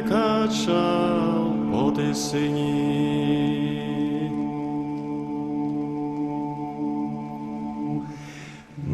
мене качав по тисині.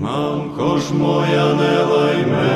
Мамко ж моя не лайме.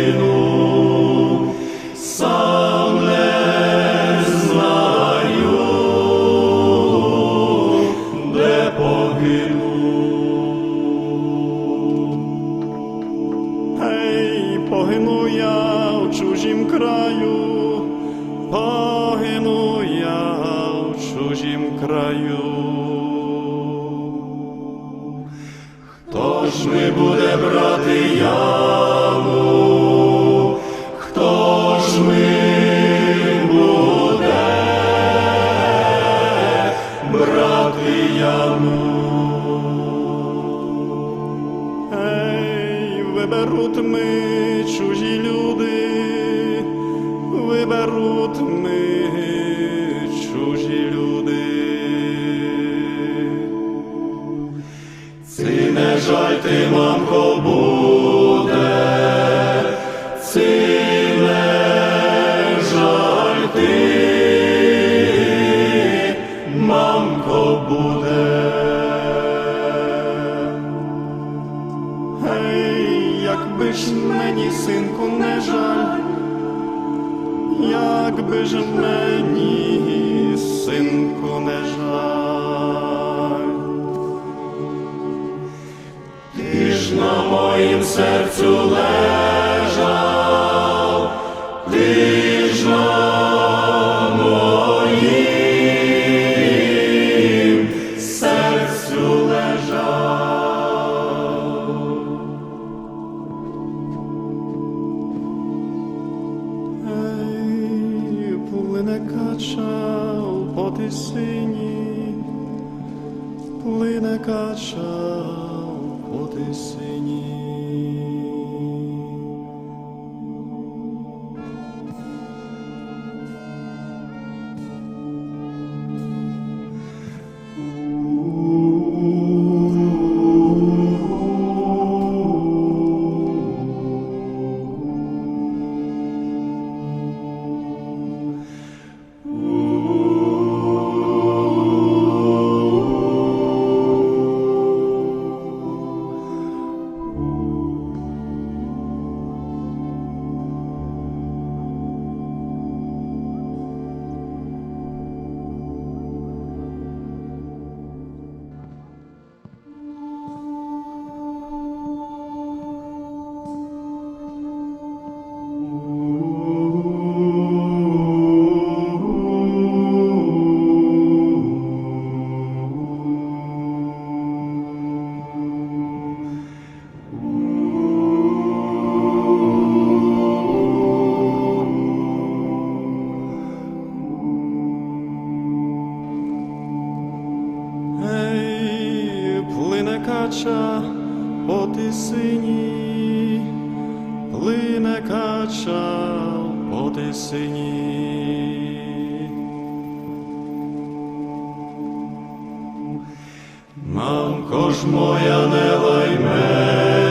ж ми буде брати яву. ти, мамко. to let Ти сині. Мамко ж моя не лайме.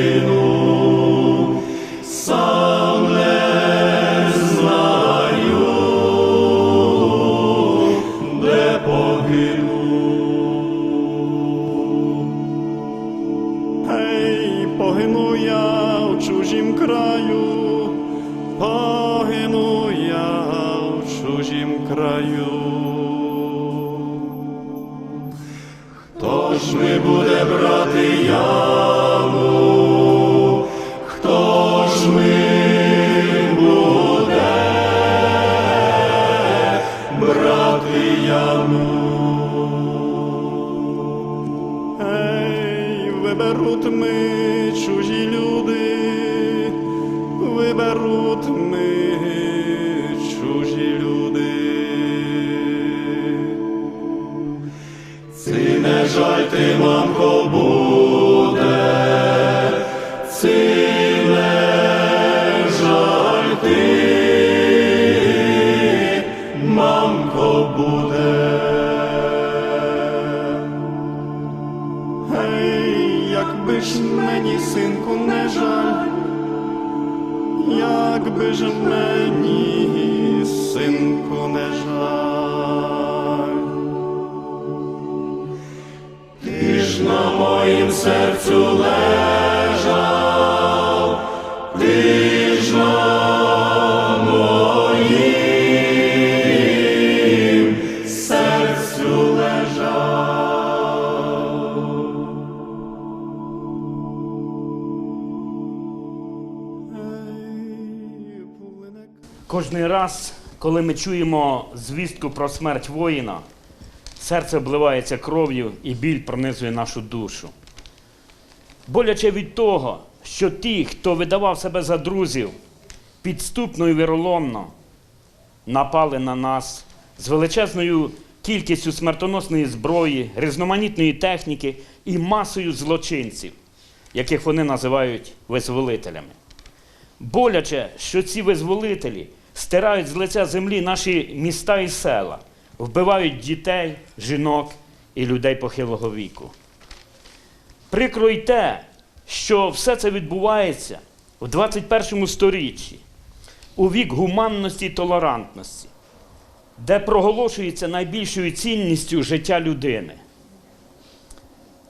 Хто ми буде брати яму? Буде. Гей, якби ж мені, синку, не жаль, якби ж мені, синку, не жаль. Ти ж на моїм серцю лежав, Кожний раз, коли ми чуємо звістку про смерть воїна, серце обливається кров'ю і біль пронизує нашу душу. Боляче від того, що ті, хто видавав себе за друзів, підступно і віроломно напали на нас з величезною кількістю смертоносної зброї, різноманітної техніки і масою злочинців, яких вони називають визволителями. Боляче, що ці визволителі стирають з лиця землі наші міста і села, вбивають дітей, жінок і людей похилого віку. Прикро й те, що все це відбувається в 21 сторіччі, у вік гуманності і толерантності, де проголошується найбільшою цінністю життя людини.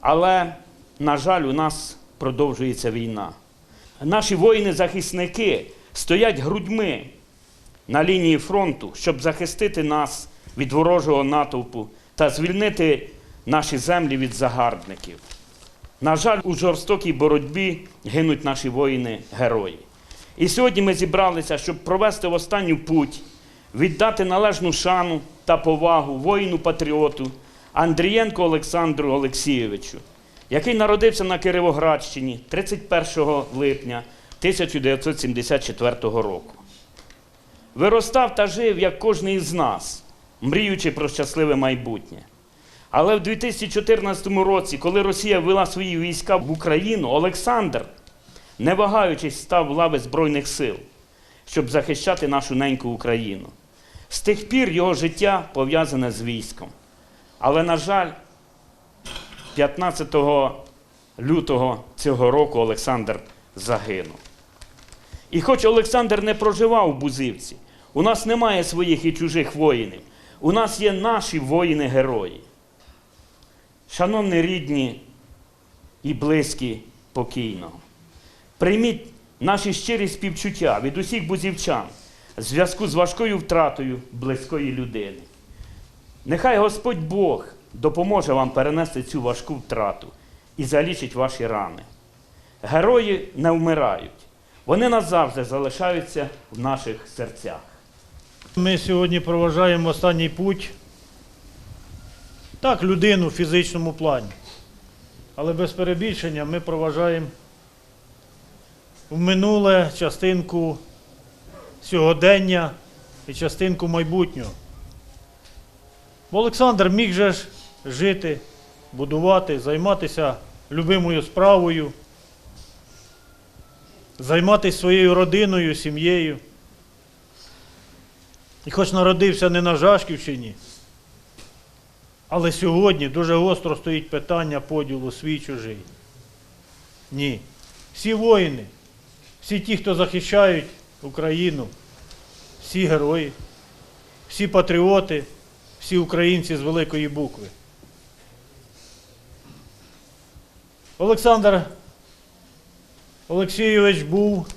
Але, на жаль, у нас продовжується війна. Наші воїни-захисники стоять грудьми на лінії фронту, щоб захистити нас від ворожого натовпу та звільнити наші землі від загарбників. На жаль, у жорстокій боротьбі гинуть наші воїни-герої. І сьогодні ми зібралися, щоб провести в останню путь, віддати належну шану та повагу воїну-патріоту Андрієнку Олександру Олексійовичу, який народився на Кировоградщині 31 липня 1974 року. Виростав та жив, як кожен із нас, мріючи про щасливе майбутнє. Але в 2014 році, коли Росія ввела свої війська в Україну, Олександр, не вагаючись, став в лави Збройних сил, щоб захищати нашу неньку Україну. З тих пір його життя пов'язане з військом. Але, на жаль, 15 лютого цього року Олександр загинув. І хоч Олександр не проживав у Бузивці, у нас немає своїх і чужих воїнів. У нас є наші воїни-герої. Шановні рідні і близькі покійного, прийміть наші щирі співчуття від усіх бузівчан в зв'язку з важкою втратою близької людини. Нехай Господь Бог допоможе вам перенести цю важку втрату і залічить ваші рани. Герої не вмирають, вони назавжди залишаються в наших серцях. Ми сьогодні проважаємо останній путь. Так, людину в фізичному плані. Але без перебільшення ми проважаємо в минуле частинку сьогодення і частинку майбутнього. Бо Олександр міг же ж жити, будувати, займатися любимою справою, займатися своєю родиною, сім'єю. І хоч народився не на Жашківщині, але сьогодні дуже гостро стоїть питання поділу свій чужий. Ні. Всі воїни, всі ті, хто захищають Україну, всі герої, всі патріоти, всі українці з великої букви. Олександр Олексійович був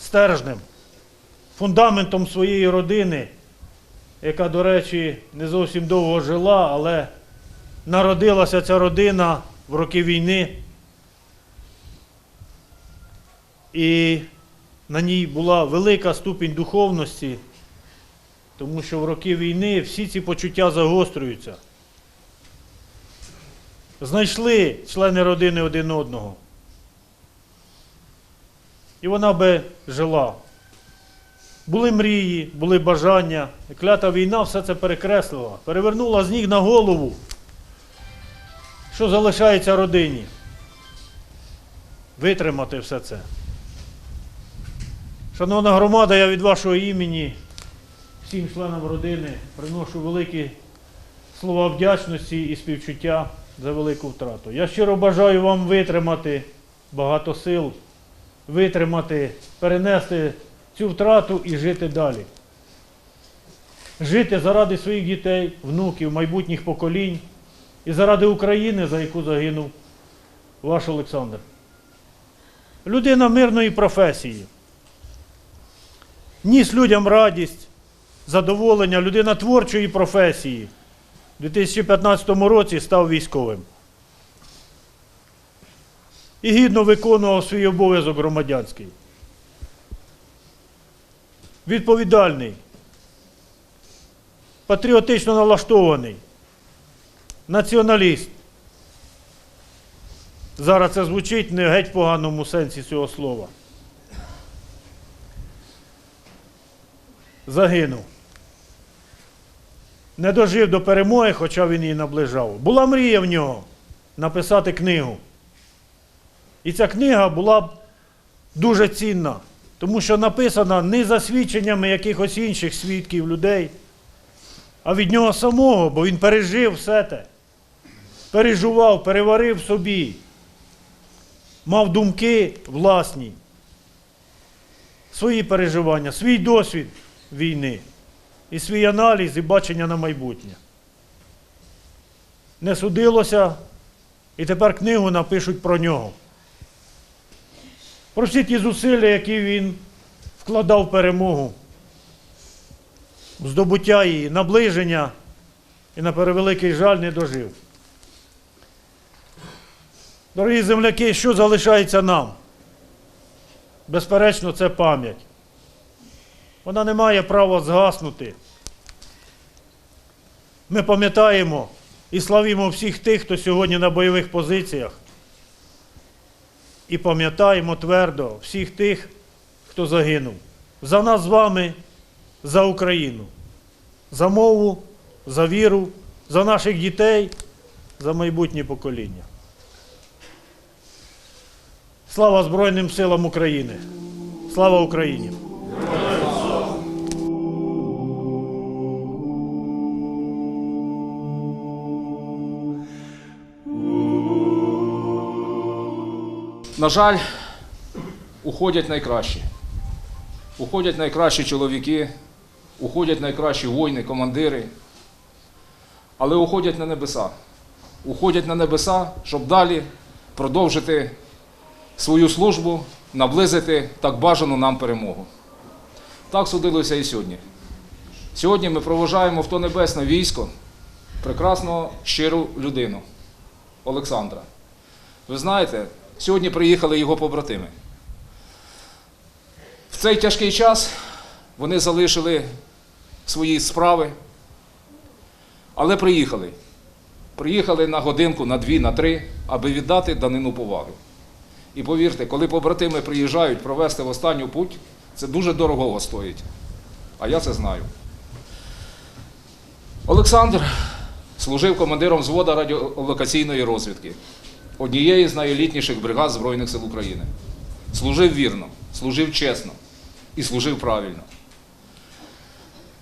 стержнем, фундаментом своєї родини, яка, до речі, не зовсім довго жила, але народилася ця родина в роки війни. І на ній була велика ступінь духовності, тому що в роки війни всі ці почуття загострюються. Знайшли члени родини один одного. І вона би жила. Були мрії, були бажання. Клята війна все це перекреслила, перевернула з ніг на голову. Що залишається родині? Витримати все це. Шановна громада, я від вашого імені всім членам родини приношу великі слова вдячності і співчуття за велику втрату. Я щиро бажаю вам витримати багато сил, витримати, перенести цю втрату і жити далі. Жити заради своїх дітей, внуків, майбутніх поколінь і заради України, за яку загинув ваш Олександр. Людина мирної професії. Ніс людям радість, задоволення, людина творчої професії. У 2015 році став військовим. І гідно виконував свій обов'язок громадянський. Відповідальний, патріотично налаштований, націоналіст. Зараз це звучить не геть поганому сенсі цього слова. Загинув. Не дожив до перемоги, хоча він її наближав. Була мрія в нього написати книгу. І ця книга була б дуже цінна, тому що написана не за свідченнями якихось інших свідків людей, а від нього самого, бо він пережив все те. Переживав, переварив собі, мав думки власні, свої переживання, свій досвід війни і свій аналіз і бачення на майбутнє. Не судилося, і тепер книгу напишуть про нього. Про всі ті зусилля, які він вкладав в перемогу, здобуття її, наближення і на перевеликий жаль не дожив. Дорогі земляки, що залишається нам? Безперечно, це пам'ять. Вона не має права згаснути. Ми пам'ятаємо і славімо всіх тих, хто сьогодні на бойових позиціях. І пам'ятаємо твердо всіх тих, хто загинув. За нас з вами, за Україну, за мову, за віру, за наших дітей, за майбутнє покоління. Слава Збройним силам України! Слава Україні! На жаль, уходять найкращі. Уходять найкращі чоловіки, уходять найкращі воїни, командири. Але уходять на небеса. Уходять на небеса, щоб далі продовжити свою службу, наблизити так бажану нам перемогу. Так судилося і сьогодні. Сьогодні ми проважаємо в то небесне військо прекрасного щиру людину Олександра. Ви знаєте, сьогодні приїхали його побратими. В цей тяжкий час вони залишили свої справи, але приїхали. Приїхали на годинку, на дві, на три, аби віддати данину поваги. І повірте, коли побратими приїжджають провести в останню путь, це дуже дорого стоїть. А я це знаю. Олександр служив командиром взвода радіолокаційної розвідки однієї з найелітніших бригад Збройних сил України. Служив вірно, служив чесно і служив правильно.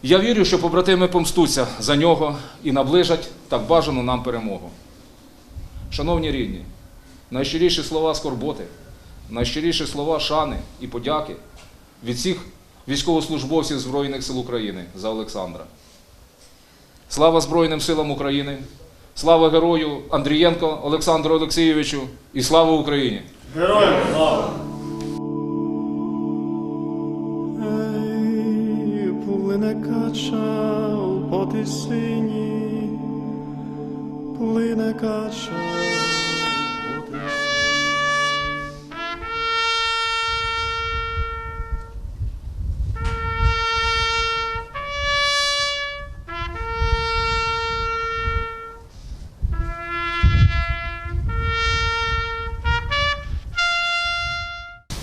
Я вірю, що побратими помстуться за нього і наближать так бажану нам перемогу. Шановні рідні, найщиріші слова скорботи, найщиріші слова шани і подяки від всіх військовослужбовців Збройних сил України за Олександра. Слава Збройним силам України! Слава герою Андрієнко Олександру Олексійовичу і слава Україні! Ей,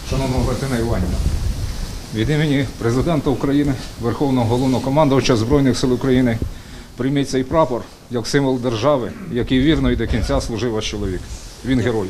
Шановна Валентина Іванівна, від імені президента України, Верховного головнокомандувача Збройних сил України, прийміть цей прапор як символ держави, який вірно і до кінця служив ваш чоловік. Він герой.